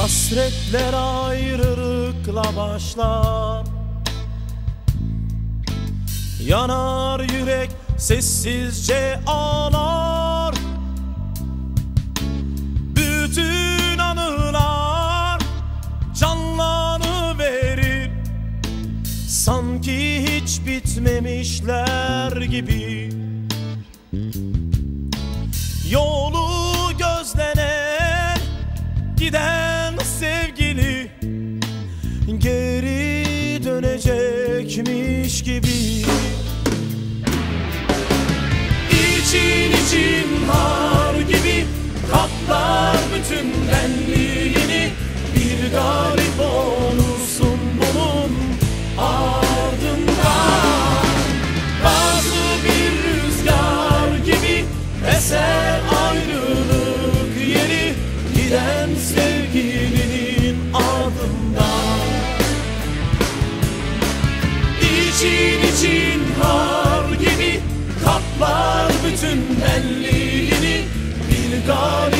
Hasretler ayrılıkla başlar. Yanar yürek sessizce ağlar. Bütün anılar canlanıverir Sanki hiç bitmemişler gibi. Yolu gözlenen giden dönecekmiş gibi. İçin için har gibi Kaplar bütün benliğini. Bir galip olursun bunun ardından. Bazı bir rüzgar gibi Eser ayrılık yeri. Giden sevgilinin İçin için har gibi Kaplar bütün benliğini? Bir galip ol